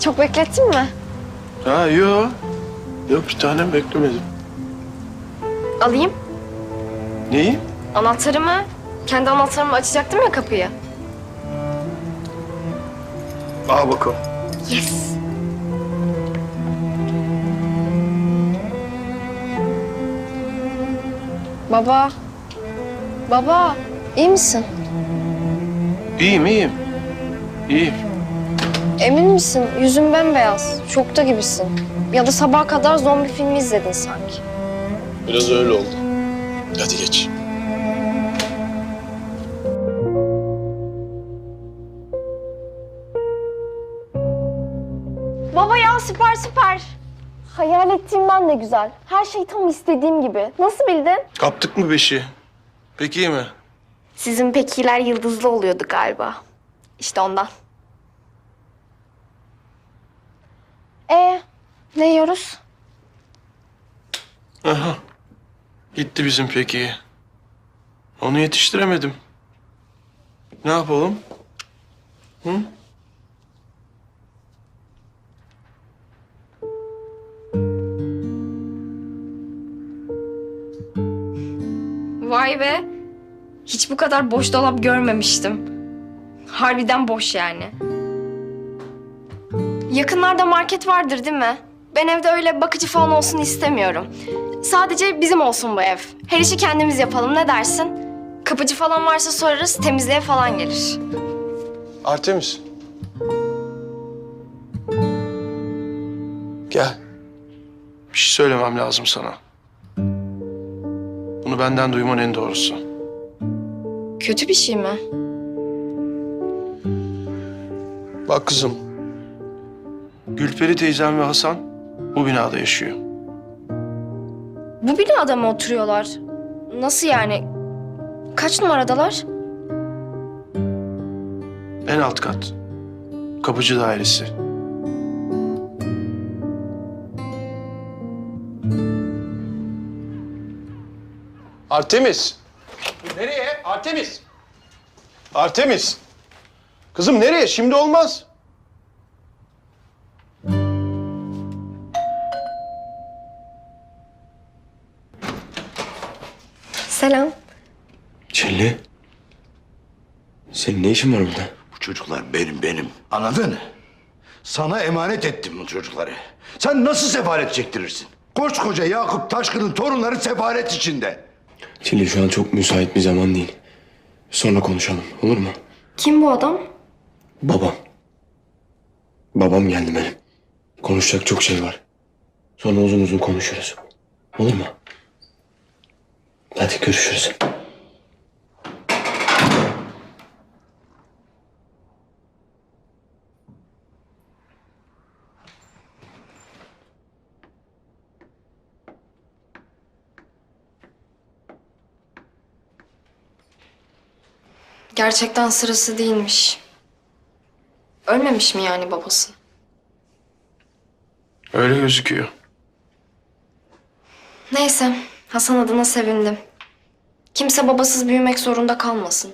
Çok beklettin mi? Ha yok. Yok bir tanem beklemedim. Alayım. Neyi? Anahtarımı. Kendi anahtarımı açacaktım ya kapıyı. Al bakalım. Yes. Baba. Baba. iyi misin? İyiyim iyiyim. İyiyim. Emin misin? Yüzün bembeyaz. Şokta gibisin. Ya da sabaha kadar zombi filmi izledin sanki. Biraz öyle oldu. Hadi geç. Baba ya süper süper. Hayal ettiğimden de güzel. Her şey tam istediğim gibi. Nasıl bildin? Kaptık mı beşi? Peki iyi mi? Sizin pekiler yıldızlı oluyordu galiba. İşte ondan. Ne yiyoruz? Aha. Gitti bizim peki. Onu yetiştiremedim. Ne yapalım? Hı? Vay be. Hiç bu kadar boş dolap görmemiştim. Harbiden boş yani. Yakınlarda market vardır değil mi? Ben evde öyle bakıcı falan olsun istemiyorum. Sadece bizim olsun bu ev. Her işi kendimiz yapalım ne dersin? Kapıcı falan varsa sorarız temizliğe falan gelir. Artemis. Gel. Bir şey söylemem lazım sana. Bunu benden duyman en doğrusu. Kötü bir şey mi? Bak kızım. Gülperi teyzem ve Hasan bu binada yaşıyor. Bu binada mı oturuyorlar? Nasıl yani? Kaç numaradalar? En alt kat. Kapıcı dairesi. Artemis. Nereye? Artemis. Artemis. Kızım nereye? Şimdi olmaz. Selam. Çilli. Senin ne işin var burada? Bu çocuklar benim benim. Anladın? Sana emanet ettim bu çocukları. Sen nasıl sefalet çektirirsin? Koskoca Yakup Taşkın'ın torunları sefalet içinde. Çilli şu an çok müsait bir zaman değil. Sonra konuşalım olur mu? Kim bu adam? Babam. Babam geldi benim. Konuşacak çok şey var. Sonra uzun uzun konuşuruz. Olur mu? Hadi görüşürüz. Gerçekten sırası değilmiş. Ölmemiş mi yani babası? Öyle gözüküyor. Neyse, Hasan adına sevindim. Kimse babasız büyümek zorunda kalmasın.